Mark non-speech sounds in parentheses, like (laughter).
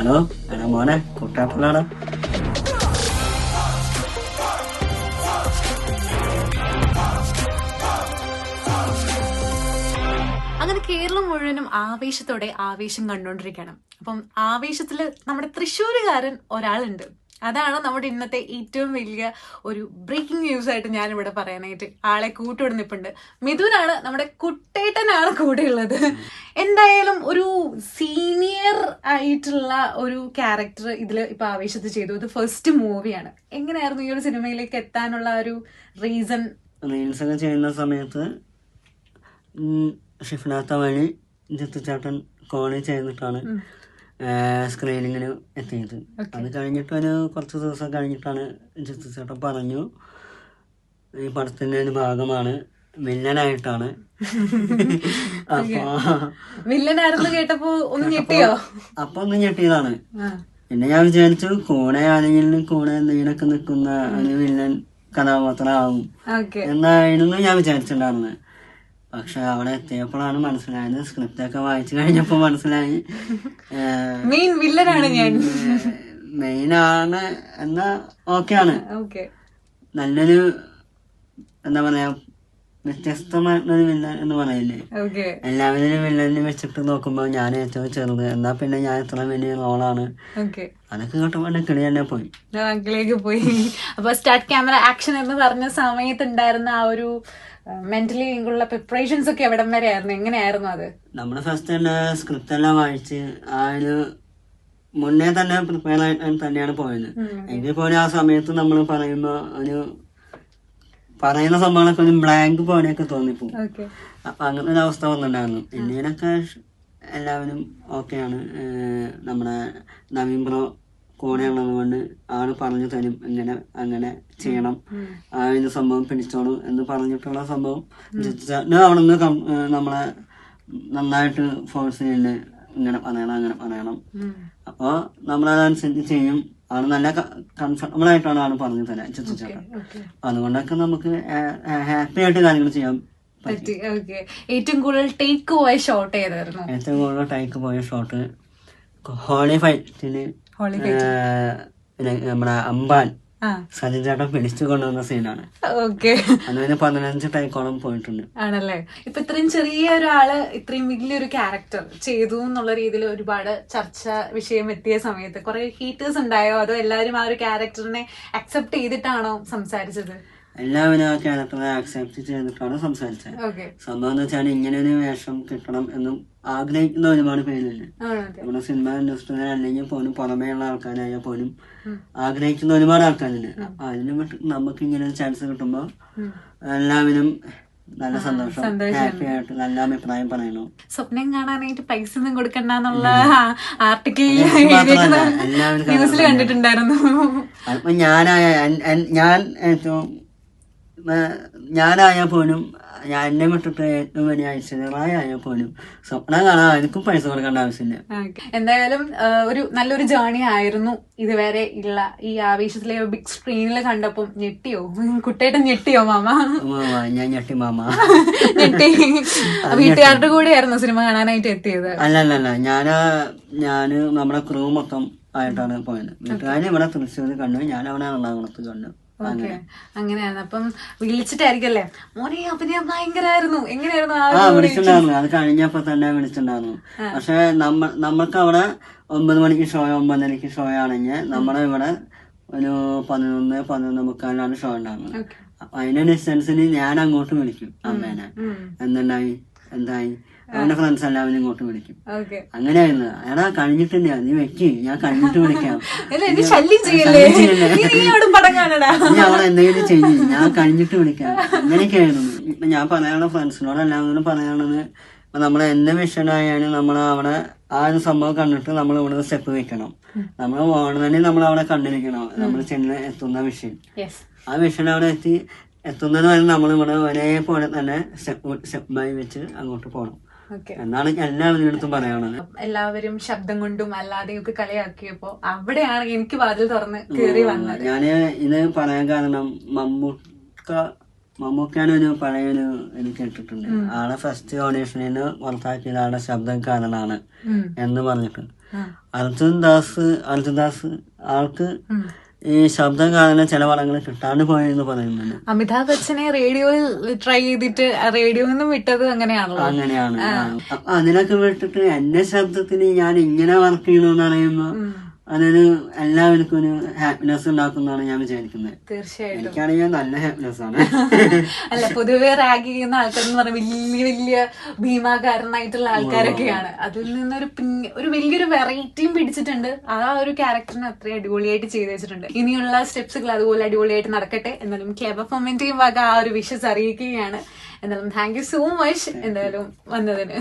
Hello hello മോനെ. കുട്ടാപ്പിള്ളാടാ കേരളം മുഴുവനും ആവേശത്തോടെ ആവേശം കണ്ടുകൊണ്ടിരിക്കണം അപ്പം ആവേശത്തിൽ നമ്മുടെ തൃശ്ശൂരുകാരൻ ഒരാളുണ്ട്. അതാണ് നമ്മുടെ ഇന്നത്തെ ഏറ്റവും വലിയ ഒരു ബ്രേക്കിംഗ് ന്യൂസ് ആയിട്ട് ഞാൻ ഇവിടെ പറയാനായിട്ട് ആളെ കൂട്ടുവിടെ നിൽപ്പുണ്ട് മിഥുനാണ് നമ്മുടെ കുട്ടേട്ടനാണ് കൂടെ ഉള്ളത്. എന്തായാലും ഒരു സീനിയർ ആയിട്ടുള്ള ഒരു ക്യാരക്ടർ ഇതിൽ ഇപ്പൊ ആവേശത്ത് ചെയ്തു. ഇത് ഫസ്റ്റ് മൂവിയാണ് എങ്ങനെയായിരുന്നു ഈ ഒരു സിനിമയിലേക്ക് എത്താനുള്ള ഒരു റീസൺ റീൽസ് ഒക്കെ ചെയ്യുന്ന സമയത്ത് ഷിഫ്നാത്ത വഴി ജിത്തുചേട്ടൻ കോളേജ് ചെയ്തിട്ടാണ് സ്ക്രീനിങ്ങിന് എത്തിയത്. അത് കഴിഞ്ഞിട്ട് ഒരു കുറച്ച് ദിവസം കഴിഞ്ഞിട്ടാണ് ജിത്തു ചേട്ടൻ പറഞ്ഞു ഈ പടത്തിന്റെ ഒരു ഭാഗമാണ് വില്ലനായിട്ടാണ്. (laughs) അപ്പൊ വില്ലനായിരുന്നു കേട്ടപ്പോ ഒന്ന് ഞെട്ടിയോ? അപ്പൊ ഒന്ന് ഞെട്ടിയതാണ്. പിന്നെ ഞാൻ വിചാരിച്ചു കൂടെ ആരെങ്കിലും കൂടെ എന്തെങ്കിലുമൊക്കെ നിൽക്കുന്ന ഒരു വില്ലൻ കഥാപാത്രമാവും. എന്നായിരുന്നു ഞാൻ വിചാരിച്ചിട്ടുണ്ടായിരുന്നത്. പക്ഷെ അവിടെ എത്തിയപ്പോഴാണ് മനസ്സിലായത്. സ്ക്രിപ്റ്റ് ഒക്കെ വായിച്ചു കഴിഞ്ഞപ്പോ മനസ്സിലായി. മെയിൻ വില്ലനാണ് ഞാൻ. മെയിൻ ആണ് എന്നാ ഓക്കെയാണ് ആണ്. നല്ലൊരു എന്താ പറയാ വ്യത്യസ്തമായിട്ടുള്ളൊരു വില്ലൻ എന്ന് പറയില്ലേ? എല്ലാവരും വില്ലനെ വെച്ചിട്ട് നോക്കുമ്പോൾ ഞാൻ ഏറ്റവും ചെറുത്. എന്നാ പിന്നെ ഞാൻ എത്ര വലിയ റോളാണ് അതൊക്കെ കേട്ടപ്പോൾ എന്റെ കിളി തന്നെ പോയി. പോയി. അപ്പൊ സ്റ്റാർട്ട് ക്യാമറ ആക്ഷൻ എന്ന് പറഞ്ഞ സമയത്ത് ഉണ്ടായിരുന്ന ആ ഒരു മെന്റലി ഉള്ള പ്രിപ്പറേഷൻസ് ഒക്കെ എവിടം വരെ ആയിരുന്നു? എങ്ങനെയായിരുന്നു അത്? നമ്മുടെ ഫസ്റ്റ് തന്നെ സ്ക്രിപ്റ്റ് എല്ലാം വായിച്ച് ആ ഒരു മുന്നേ തന്നെ പ്രിപ്പയർ ആയിട്ട് തന്നെയാണ് പോയത്. എങ്കിൽ പോലും ആ സമയത്ത് നമ്മൾ പറയുമ്പോൾ ഒരു പറയുന്ന സംഭവങ്ങളൊക്കെ ഒരു ബ്ലാങ്ക് പോലെയൊക്കെ തോന്നിപ്പോ. അപ്പൊ അങ്ങനെ ഒരു അവസ്ഥ വന്നിട്ടുണ്ടായിരുന്നു. ഷ് എല്ലാവരും ഓക്കെയാണ് നമ്മുടെ നവീൻ ബ്രോ കൂടെ ഉള്ളത് ആൾ പറഞ്ഞു തരും. ഇങ്ങനെ അങ്ങനെ ചെയ്യണം. ആ ഒരു സംഭവം പിടിച്ചോളൂ എന്ന് പറഞ്ഞിട്ടുള്ള സംഭവം. അവിടെ നിന്ന് നമ്മളെ നന്നായിട്ട് ഫോഴ്സ് ചെയ്യുന്നുണ്ട് ഇങ്ങനെ പറയണം അങ്ങനെ പറയണം. അപ്പോൾ നമ്മളതനുസരിച്ച് ചെയ്യും. ആൾ നല്ല കംഫർട്ടബിൾ ആയിട്ടാണ് ആൾ പറഞ്ഞു തരാൻ ഓക്കെ അതുകൊണ്ടൊക്കെ നമുക്ക് ഹാപ്പി ആയിട്ട് കാര്യങ്ങൾ ചെയ്യാം പറ്റും. ഓക്കെ ഏറ്റവും കൂടുതൽ ടേക്ക് പോയ ഷോട്ട് ഏതായിരുന്നു? ഏറ്റവും കൂടുതൽ ടേക്ക് പോയ ഷോട്ട് ഹോളി ഫൈറ്റിന് നമ്മുടെ അമ്പാൻ സജിൻ ചേട്ടൻ പിടിച്ചു കൊണ്ടുവന്ന സീനാണ്. ഓക്കെ. അതിന് പതിനഞ്ച് ടൈക്കോളം പോയിട്ടുണ്ട്. ആണല്ലേ? ഇപ്പൊ ഇത്രയും ചെറിയ ഒരാൾ ഇത്രയും വലിയൊരു ക്യാരക്ടർ ചെയ്തു എന്നുള്ള രീതിയിൽ ഒരുപാട് ചർച്ച വിഷയം എത്തിയ സമയത്ത് കുറെ ഹീറ്റേഴ്സ് ഉണ്ടായോ? അതോ എല്ലാവരും ആ ഒരു ക്യാരക്ടറിനെ അക്സെപ്റ്റ് ചെയ്തിട്ടാണോ സംസാരിച്ചത്? എല്ലാവരും ആ ക്യാരക്ടറെ ആക്സെപ്റ്റ് ചെയ്തിട്ടാണ് സംസാരിച്ചത്. സംഭവം എന്ന് വെച്ചാൽ ഇങ്ങനെ ഒരു വേഷം കിട്ടണം എന്നും ആഗ്രഹിക്കുന്ന ഒരുപാട് പേരുണ്ട് ആണോ നമ്മുടെ സിനിമ ഇൻഡസ്ട്രിയിൽ അല്ലെങ്കിൽ പോലും പുറമേയുള്ള ആൾക്കാരായാൽ പോലും ആഗ്രഹിക്കുന്ന ഒരുപാട് ആൾക്കാരുണ്ട് അപ്പൊ അതിന് നമുക്ക് ഇങ്ങനെ ഒരു ചാൻസ് കിട്ടുമ്പോൾ എല്ലാവരും നല്ല സന്തോഷം ഹാപ്പി ആയിട്ട് നല്ല അഭിപ്രായം പറയണു. സ്വപ്നം കാണാനായിട്ട് പൈസ ഒന്നും ആർട്ടിക്കിൾ എല്ലാവരും ന്യൂസിൽ കണ്ടിട്ടുണ്ടായിരുന്നു. അപ്പൊ ഞാനായ ഞാൻ ഏറ്റവും ഞാനായ പോലും ഞാൻ എന്നെ വിട്ടിട്ട് ഏറ്റവും വലിയ ഐശ്വര്യമായ പോലും സ്വപ്നം കാണാൻ എനിക്കും പൈസ കൊടുക്കേണ്ട ആവശ്യമില്ല. എന്തായാലും ഒരു നല്ലൊരു ജേണി ആയിരുന്നു ഇതുവരെ ഉള്ള ഈ ആവേശത്തിലെ ബിഗ് സ്ക്രീനിൽ കണ്ടപ്പം ഞെട്ടിയോ? കുട്ടേട്ടൻ ഞെട്ടിയോ മാമ? ഞാൻ ഞെട്ടി മാമ. ഞെട്ടി. വീട്ടുകാരുടെ കൂടെ ആയിരുന്നു സിനിമ കാണാനായിട്ട് എത്തിയത്. അല്ല അല്ല അല്ല ഞാൻ ഞാൻ നമ്മുടെ ക്രൂ മൊത്തം ആയിട്ടാണ് പോയത്. വീട്ടുകാരെ ഇവിടെ തൃശ്ശൂർ കണ്ടു. ഞാൻ അവിടെ എറണാകുളത്ത് കണ്ടു. ഓക്കെ. അങ്ങനെയാണ്. അപ്പം വിളിച്ചിട്ടായിരിക്കല്ലേ? മോനെ അഭിനയം ഭയങ്കരായിരുന്നു. എങ്ങനെയായിരുന്നു ആ വിളിച്ചിട്ടുണ്ടായിരുന്നു. അത് കഴിഞ്ഞപ്പോ തന്നെ വിളിച്ചിട്ടുണ്ടായിരുന്നു. പക്ഷെ നമ്മ നമ്മൾക്ക് അവിടെ ഒമ്പത് മണിക്ക് ഷോ ഒമ്പതരക്ക് ഷോ ആണെങ്കിൽ നമ്മുടെ ഇവിടെ ഒരു പതിനൊന്ന് പതിനൊന്ന് മുക്കാലിനാണ് ഷോ ഉണ്ടാകുന്നത് അപ്പൊ അതിന്റെ ഡിസ്റ്റൻസിന് ഞാൻ അങ്ങോട്ട് വിളിക്കും അമ്മേനെ. എന്തുണ്ടായി? എന്തായി? അവന്റെ ഫ്രണ്ട്സ് എല്ലാവരും ഇങ്ങോട്ട് വിളിക്കും. അങ്ങനെയായിരുന്നു. എടാ കഴിഞ്ഞിട്ടില്ല നീ വെക്ക്. ഞാൻ കഴിഞ്ഞിട്ട് വിളിക്കാം. നീ അവിടെ എന്തെങ്കിലും ചെയ്യും. ഞാൻ കഴിഞ്ഞിട്ട് വിളിക്കാം. അങ്ങനെയൊക്കെയായിരുന്നു. ഇപ്പൊ ഞാൻ പറയാനുള്ള ഫ്രണ്ട്സിനോട് എല്ലാവരും പറയാനുള്ളത് ഇപ്പൊ നമ്മൾ എന്ത് വിഷയമായാലും നമ്മൾ അവിടെ ആ ഒരു സംഭവം കണ്ടിട്ട് നമ്മൾ ഇവിടെ സ്റ്റെപ്പ് വെക്കണം. നമ്മൾ ഓൺലൈനിൽ നമ്മൾ അവിടെ കണ്ടിരിക്കണം. നമ്മൾ ചെന്ന് എത്തുന്ന വിഷയം ആ വിഷയം അവിടെ എത്തി. എത്തുന്നത് വരെ നമ്മൾ ഇവിടെ ഒരേപോലെ തന്നെ സ്റ്റെപ്പ് സ്റ്റെപ്പ് ബൈ വെച്ച് അങ്ങോട്ട് പോകണം എന്നാണ് പറയാനുള്ളത് എല്ലാവരും ശബ്ദം കൊണ്ടും അല്ലാതെയും ഒക്കെ കളിയാക്കിയപ്പോ അവിടെയാണ് എനിക്ക് വാതിൽ തുറന്ന് കയറി വന്നത്. ഞാൻ ഇത് പറയാൻ കാരണം മമ്മൂക്ക മമ്മൂക്കാനൊരു പഴയൊരു ഇത് കേട്ടിട്ടുണ്ട്. ആളെ ഫസ്റ്റ് ഓഡീഷനിൽ പുറത്താക്കിയത് ആളുടെ ശബ്ദം കാരണമാണ് എന്ന് പറഞ്ഞിട്ട്. അർജുൻ ദാസ് അർജുൻ ദാസ് ആൾക്ക്. ഈ ശബ്ദം കാരണം ചില പടങ്ങൾ കിട്ടാണ്ട് പോയെന്ന് പറയുന്നുണ്ട്. അമിതാഭ് ബച്ചനെ റേഡിയോയിൽ ട്രൈ ചെയ്തിട്ട് റേഡിയോയിൽ നിന്നും വിട്ടത് അങ്ങനെയാണല്ലോ. അങ്ങനെയാണ്. അതിനൊക്കെ വിട്ടിട്ട് എന്റെ ശബ്ദത്തിന് ഞാൻ ഇങ്ങനെ വർക്ക് ചെയ്യണമെന്ന് അറിയുമ്പോ ഉം. അതൊരു എല്ലാവർക്കും ഒരു ഹാപ്പിനെസ് ഉണ്ടാക്കുന്നതാണ് ഞാൻ വിചാരിക്കുന്നത്. തീർച്ചയായിട്ടും. എനിക്കാണെങ്കിൽ നല്ല ഹാപ്പിനെസ് ആണ്. (laughs) അല്ല പൊതുവെ റാഗ് ചെയ്യുന്ന ആൾക്കാർ എന്ന് പറഞ്ഞാൽ വലിയ വലിയ ഭീമാകാരനായിട്ടുള്ള ആൾക്കാരൊക്കെയാണ്. അതിൽ നിന്നൊരു ഒരു വലിയൊരു വെറൈറ്റിയും പിടിച്ചിട്ടുണ്ട്. ആ ഒരു ക്യാരക്ടറിനെ അത്രയും അടിപൊളിയായിട്ട് ചെയ്തു വെച്ചിട്ടുണ്ട്. ഇനിയുള്ള സ്റ്റെപ്സുകൾ അതുപോലെ അടിപൊളിയായിട്ട് നടക്കട്ടെ. എന്നാലും ക്ലബ് ഫോമിന്റെയും വക ആ ഒരു വിഷസ് അറിയിക്കുകയാണ്. എന്നാലും താങ്ക് യു സോ മച്ച് എന്തായാലും വന്നതിന്.